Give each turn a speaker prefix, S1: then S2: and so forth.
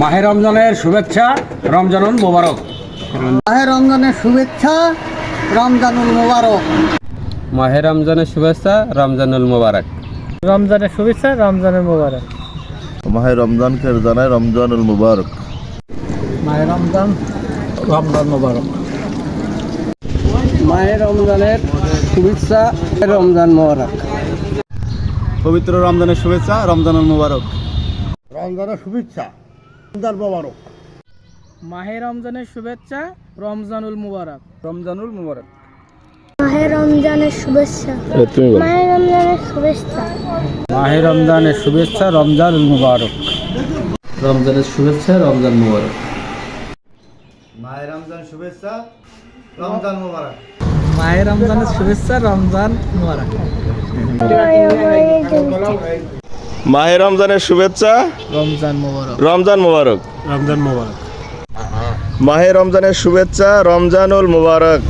S1: মাহে রমজানের শুভেচ্ছা রমজানুল মোবারক।
S2: মাহে রমজানের শুভেচ্ছা রমজানুল মোবারক।
S1: মাহে রমজানের শুভেচ্ছা রমজানুল মোবারক।
S2: রমজানের শুভেচ্ছা রমজানের মোবারক।
S3: মাহে রমজানকে জানাই রমজানুল মুবারক।
S2: মাহে রমজান রমজান মোবারক।
S1: মাহে রমজানের শুভেচ্ছা রমজান মোবারক।
S4: পবিত্র রমজানের শুভেচ্ছা রমজানুল মুবারক।
S3: রমজানের শুভেচ্ছা। মুবারক
S2: মাহে রমজানের শুভেচ্ছা রমজানুল মোবারক।
S1: রমজানুল মোবারক।
S5: মাহে রমজানের শুভেচ্ছা। মাহে রমজানের শুভেচ্ছা।
S1: মাহে রমজানের শুভেচ্ছা রমজানুল মোবারক। রমজানের শুভেচ্ছা রমজান মোবারক।
S4: মায়ের রমজান শুভেচ্ছা রমজান মুবারক।
S2: মাহে রমজানের শুভেচ্ছা রমজান মোবারক।
S3: মাহে রমজানের শুভেচ্ছা।
S2: রমজান মোবারক।
S3: রমজান মুবারক।
S4: রমজান মুবারক।
S3: মাহে রমজানের শুভেচ্ছা রমজানুল মুবারক।